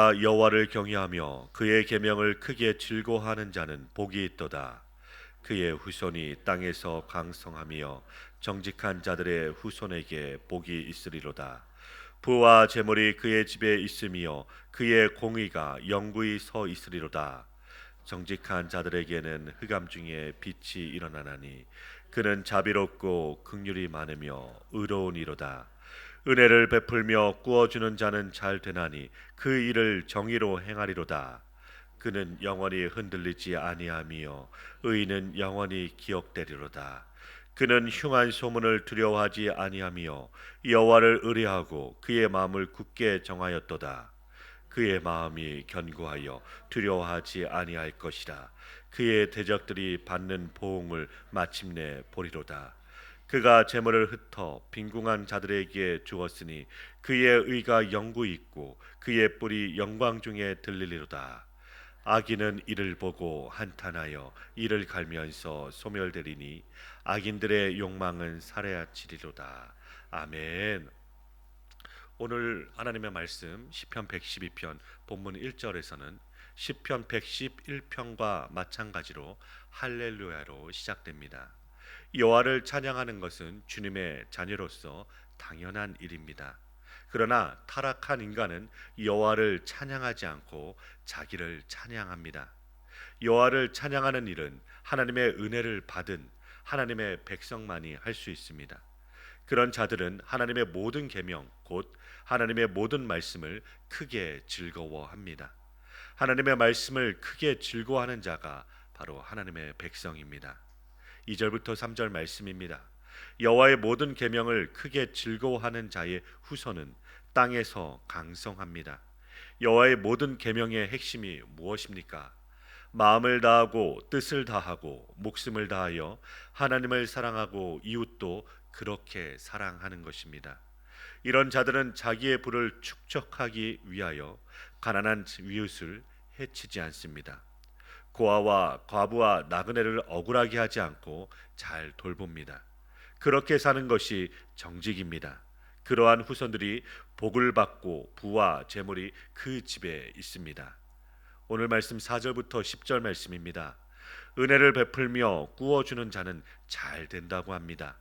할렐루야 여호와를 경외하며 그의 계명을 크게 즐거워하는 자는 복이 있도다. 그의 후손이 땅에서 강성하며 정직한 자들의 후손에게 복이 있으리로다. 부와 재물이 그의 집에 있으며 그의 공의가 영구히 서 있으리로다. 정직한 자들에게는 흑암 중에 빛이 일어나나니 그는 자비롭고 긍휼이 많으며 의로우니로다. 은혜를 베풀며 구워주는 자는 잘 되나니 그 일을 정의로 행하리로다. 그는 영원히 흔들리지 아니하며 의인은 영원히 기억되리로다. 그는 흉한 소문을 두려워하지 아니하며 여호와를 의뢰하고 그의 마음을 굳게 정하였도다. 그의 마음이 견고하여 두려워하지 아니할 것이라. 그의 대적들이 받는 보응을 마침내 보리로다. 그가 재물을 흩어 빈궁한 자들에게 주었으니 그의 의가 영구 있고 그의 뿔이 영광 중에 들리리로다. 악인은 이를 보고 한탄하여 이를 갈면서 소멸되리니 악인들의 욕망은 살해치리로다. 아멘. 오늘 하나님의 말씀 시편 112편 본문 1절에서는 시편 111편과 마찬가지로 할렐루야로 시작됩니다. 여호와를 찬양하는 것은 주님의 자녀로서 당연한 일입니다. 그러나 타락한 인간은 여호와를 찬양하지 않고 자기를 찬양합니다. 여호와를 찬양하는 일은 하나님의 은혜를 받은 하나님의 백성만이 할 수 있습니다. 그런 자들은 하나님의 모든 계명 곧 하나님의 모든 말씀을 크게 즐거워합니다. 하나님의 말씀을 크게 즐거워하는 자가 바로 하나님의 백성입니다. 2절부터 3절 말씀입니다. 여호와의 모든 계명을 크게 즐거워하는 자의 후손은 땅에서 강성합니다. 여호와의 모든 계명의 핵심이 무엇입니까? 마음을 다하고 뜻을 다하고 목숨을 다하여 하나님을 사랑하고 이웃도 그렇게 사랑하는 것입니다. 이런 자들은 자기의 부를 축적하기 위하여 가난한 이웃을 해치지 않습니다. 고아와 과부와 나그네를 억울하게 하지 않고 잘 돌봅니다. 그렇게 사는 것이 정직입니다. 그러한 후손들이 복을 받고 부와 재물이 그 집에 있습니다. 오늘 말씀 4절부터 10절 말씀입니다. 은혜를 베풀며 구워주는 자는 잘 된다고 합니다.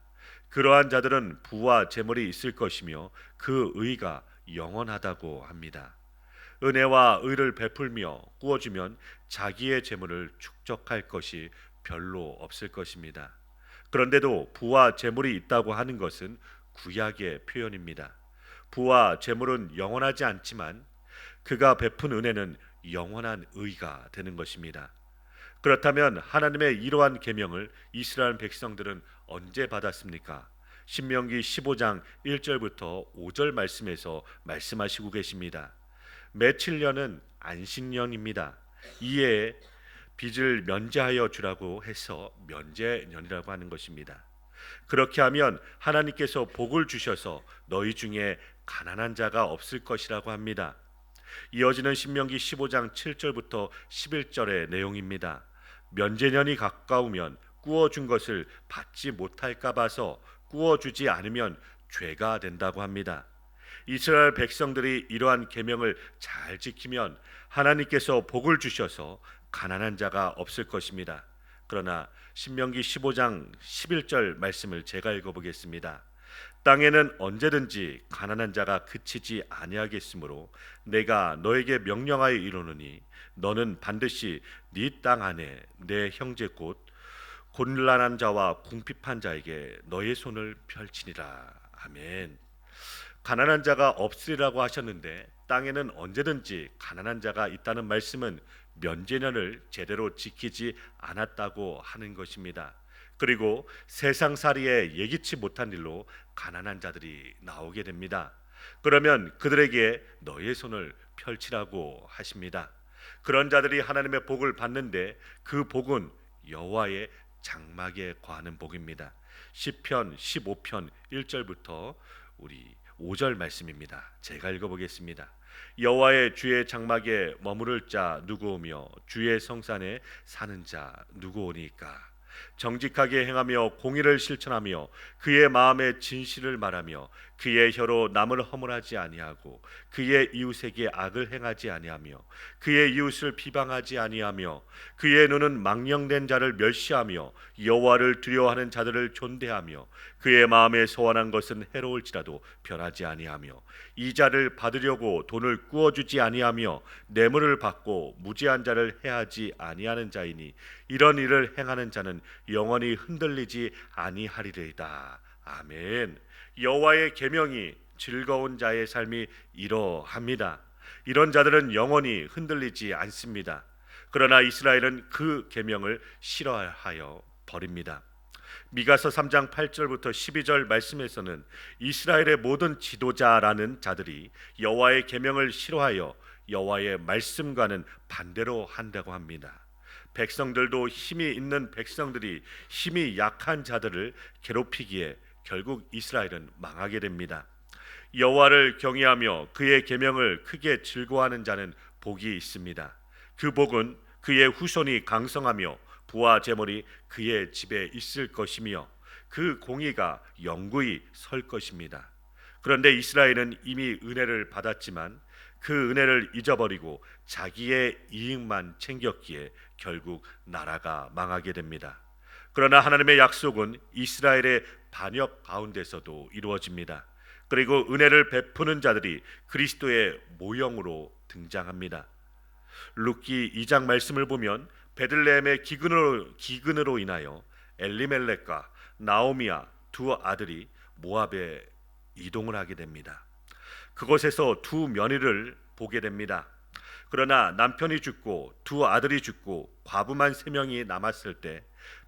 그러한 자들은 부와 재물이 있을 것이며 그 의가 영원하다고 합니다. 은혜와 의를 베풀며 구워주면 자기의 재물을 축적할 것이 별로 없을 것입니다. 그런데도 부와 재물이 있다고 하는 것은 구약의 표현입니다. 부와 재물은 영원하지 않지만 그가 베푼 은혜는 영원한 의가 되는 것입니다. 그렇다면 하나님의 이러한 계명을 이스라엘 백성들은 언제 받았습니까? 신명기 15장 1절부터 5절 말씀에서 말씀하시고 계십니다. 매칠년은 안식년입니다. 이에 빚을 면제하여 주라고 해서 면제년이라고 하는 것입니다. 그렇게 하면 하나님께서 복을 주셔서 너희 중에 가난한 자가 없을 것이라고 합니다. 이어지는 신명기 15장 7절부터 11절의 내용입니다. 면제년이 가까우면 구워준 것을 받지 못할까 봐서 구워주지 않으면 죄가 된다고 합니다. 이스라엘 백성들이 이러한 계명을 잘 지키면 하나님께서 복을 주셔서 가난한 자가 없을 것입니다. 그러나 신명기 15장 11절 말씀을 제가 읽어 보겠습니다. 땅에는 언제든지 가난한 자가 그치지 아니하겠으므로 내가 너에게 명령하여 이르노니 너는 반드시 네 땅 안에 내 형제 곧 곤란한 자와 궁핍한 자에게 너의 손을 펼치니라. 아멘. 가난한 자가 없으리라고 하셨는데 땅에는 언제든지 가난한 자가 있다는 말씀은 면제년을 제대로 지키지 않았다고 하는 것입니다. 그리고 세상살이에 예기치 못한 일로 가난한 자들이 나오게 됩니다. 그러면 그들에게 너의 손을 펼치라고 하십니다. 그런 자들이 하나님의 복을 받는데 그 복은 여호와의 장막에 거하는 복입니다. 시편 15편 1절부터 우리 5절 말씀입니다. 제가 읽어 보겠습니다. 여호와의 주의 장막에 머무를 자 누구오며 주의 성산에 사는 자 누구오니까 정직하게 행하며 공의를 실천하며 그의 마음에 진실을 말하며 그의 혀로 남을 허물하지 아니하고 그의 이웃에게 악을 행하지 아니하며 그의 이웃을 비방하지 아니하며 그의 눈은 망령된 자를 멸시하며 여호와를 두려워하는 자들을 존대하며 그의 마음에 소원한 것은 해로울지라도 변하지 아니하며 이자를 받으려고 돈을 꾸어 주지 아니하며 뇌물을 받고 무지한 자를 해하지 아니하는 자이니 이런 일을 행하는 자는 영원히 흔들리지 아니하리이다. 아멘. 여호와의 계명이 즐거운 자의 삶이 이러합니다. 이런 자들은 영원히 흔들리지 않습니다. 그러나 이스라엘은 그 계명을 싫어하여 버립니다. 미가서 3장 8절부터 12절 말씀에서는 이스라엘의 모든 지도자라는 자들이 여호와의 계명을 싫어하여 여호와의 말씀과는 반대로 한다고 합니다. 백성들도 힘이 있는 백성들이 힘이 약한 자들을 괴롭히기에 결국 이스라엘은 망하게 됩니다. 여호와를 경외하며 그의 계명을 크게 즐거워하는 자는 복이 있습니다. 그 복은 그의 후손이 강성하며 부와 재물이 그의 집에 있을 것이며 그 공의가 영구히 설 것입니다. 그런데 이스라엘은 이미 은혜를 받았지만 그 은혜를 잊어버리고 자기의 이익만 챙겼기에 결국 나라가 망하게 됩니다. 그러나 하나님의 약속은 이스라엘의 반역 가운데서도 이루어집니다. 그리고 은혜를 베푸는 자들이 그리스도의 모형으로 등장합니다. 룻기 2장 말씀을 보면 베들레헴의 기근으로 기근으로 인하여 엘리멜렉과 나오미아 두 아들이 모압에 이동을 하게 됩니다. 그곳에서 두 며느리를 보게 됩니다. 그러나 남편이 죽고 두 아들이 죽고 과부만 세 명이 남았을 때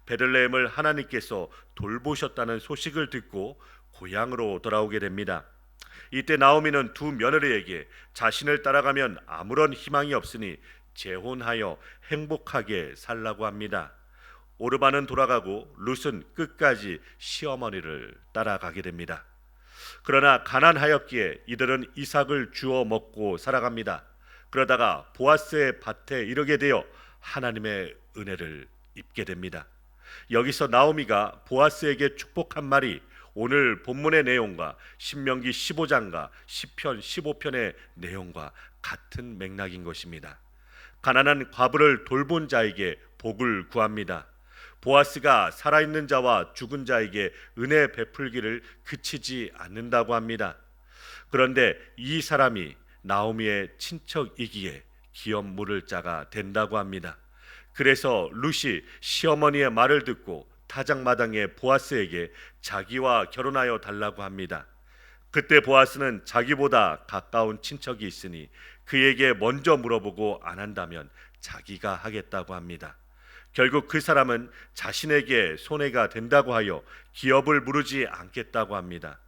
베들레헴을 하나님께서 돌보셨다는 소식을 듣고 고향으로 돌아오게 됩니다. 이때 나오미는 두 며느리에게 자신을 따라가면 아무런 희망이 없으니 재혼하여 행복하게 살라고 합니다. 오르바는 돌아가고 룻은 끝까지 시어머니를 따라가게 됩니다. 그러나 가난하였기에 이들은 이삭을 주워 먹고 살아갑니다. 그러다가 보아스의 밭에 이르게 되어 하나님의 은혜를 입게 됩니다. 여기서 나오미가 보아스에게 축복한 말이 오늘 본문의 내용과 신명기 15장과 시편 15편의 내용과 같은 맥락인 것입니다. 가난한 과부를 돌본 자에게 복을 구합니다. 보아스가 살아있는 자와 죽은 자에게 은혜 베풀기를 그치지 않는다고 합니다. 그런데 이 사람이 나오미의 친척이기에 기업 물을 자가 된다고 합니다. 그래서 루시 시어머니의 말을 듣고 타작마당의 보아스에게 자기와 결혼하여 달라고 합니다. 그때 보아스는 자기보다 가까운 친척이 있으니 그에게 먼저 물어보고 안 한다면 자기가 하겠다고 합니다. 결국 그 사람은 자신에게 손해가 된다고 하여 기업을 물으지 않겠다고 합니다.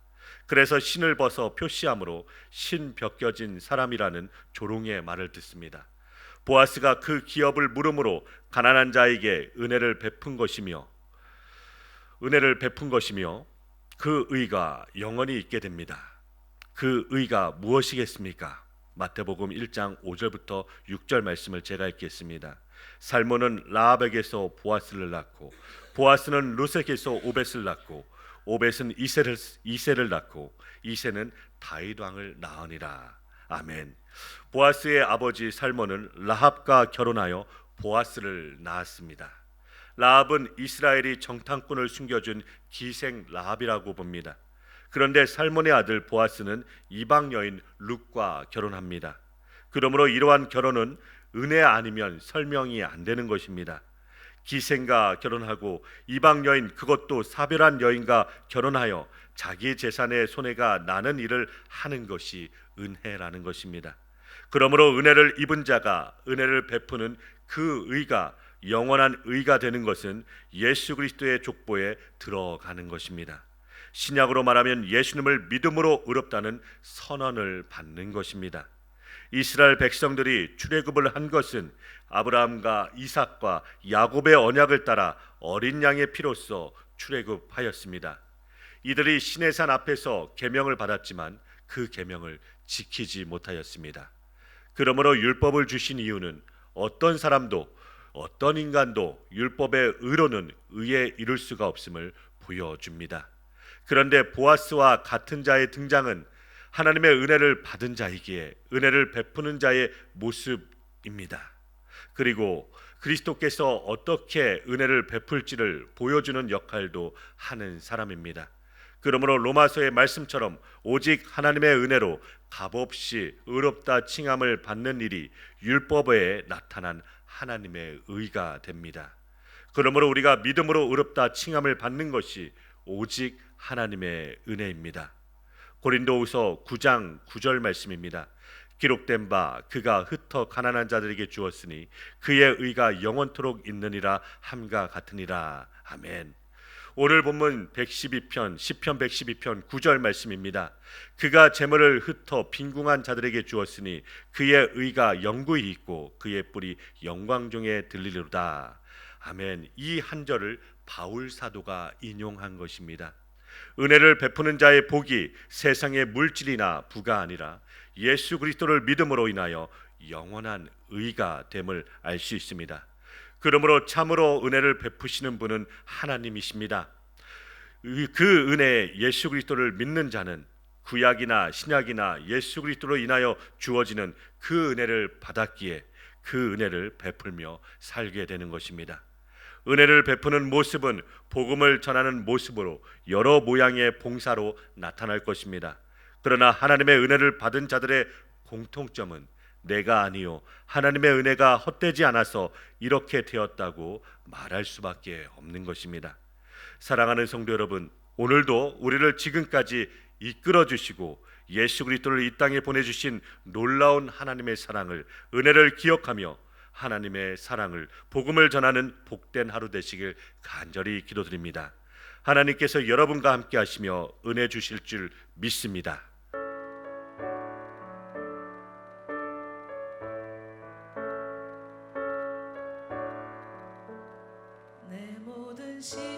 그래서 신을 벗어 표시함으로 신 벗겨진 사람이라는 조롱의 말을 듣습니다. 보아스가 그 기업을 물음으로 가난한 자에게 은혜를 베푼 것이며 은혜를 베푼 것이며 그 의가 영원히 있게 됩니다. 그 의가 무엇이겠습니까? 마태복음 1장 5절부터 6절 말씀을 제가 읽겠습니다. 살모는 라합에게서 보아스를 낳고 보아스는 루색에서 오벳을 낳고 오벳은 이세를 이세를 낳고 이세는 다윗 왕을 낳으니라. 아멘. 보아스의 아버지 살모는 라합과 결혼하여 보아스를 낳았습니다. 라합은 이스라엘이 정탐꾼을 숨겨준 기생 라합이라고 봅니다. 그런데 살몬의 아들 보아스는 이방 여인 룻과 결혼합니다. 그러므로 이러한 결혼은 은혜 아니면 설명이 안 되는 것입니다. 기생과 결혼하고 이방 여인 그것도 사별한 여인과 결혼하여 자기 재산의 손해가 나는 일을 하는 것이 은혜라는 것입니다. 그러므로 은혜를 입은 자가 은혜를 베푸는 그 의가 영원한 의가 되는 것은 예수 그리스도의 족보에 들어가는 것입니다. 신약으로 말하면 예수님을 믿음으로 의롭다는 선언을 받는 것입니다. 이스라엘 백성들이 출애굽을 한 것은 아브라함과 이삭과 야곱의 언약을 따라 어린 양의 피로써 출애굽하였습니다. 이들이 신의 산 앞에서 계명을 받았지만 그 계명을 지키지 못하였습니다. 그러므로 율법을 주신 이유는 어떤 사람도 어떤 인간도 율법의 의로는 의에 이룰 수가 없음을 보여줍니다. 그런데 보아스와 같은 자의 등장은 하나님의 은혜를 받은 자이기에 은혜를 베푸는 자의 모습입니다. 그리고 그리스도께서 어떻게 은혜를 베풀지를 보여주는 역할도 하는 사람입니다. 그러므로 로마서의 말씀처럼 오직 하나님의 은혜로 값없이 의롭다 칭함을 받는 일이 율법에 나타난 하나님의 의가 됩니다. 그러므로 우리가 믿음으로 의롭다 칭함을 받는 것이 오직 하나님의 은혜입니다. 고린도후서 9장 9절 말씀입니다. 기록된 바 그가 흩어 가난한 자들에게 주었으니 그의 의가 영원토록 있느니라 함과 같으니라. 아멘. 오늘 본문 112편 10편 112편 9절 말씀입니다. 그가 재물을 흩어 빈궁한 자들에게 주었으니 그의 의가 영구히 있고 그의 뿔이 영광 중에 들리리로다. 아멘. 이 한 절을 바울 사도가 인용한 것입니다. 은혜를 베푸는 자의 복이 세상의 물질이나 부가 아니라 예수 그리스도를 믿음으로 인하여 영원한 의가 됨을 알 수 있습니다. 그러므로 참으로 은혜를 베푸시는 분은 하나님이십니다. 의- 그 은혜에 예수 그리스도를 믿는 자는 구약이나 신약이나 예수 그리스도로 인하여 주어지는 그 은혜를 받았기에 그 은혜를 베풀며 살게 되는 것입니다. 은혜를 베푸는 모습은 복음을 전하는 모습으로 여러 모양의 봉사로 나타날 것입니다. 그러나 하나님의 은혜를 받은 자들의 공통점은 내가 아니요 하나님의 은혜가 헛되지 않아서 이렇게 되었다고 말할 수밖에 없는 것입니다. 사랑하는 성도 여러분, 오늘도 우리를 지금까지 이끌어 주시고 예수 그리스도를 이 땅에 보내 주신 놀라운 하나님의 사랑을 은혜를 기억하며 하나님의 사랑을 복음을 전하는 복된 하루 되시길 간절히 기도드립니다. 하나님께서 여러분과 함께 하시며 은혜 주실 줄 믿습니다. 내 모든 시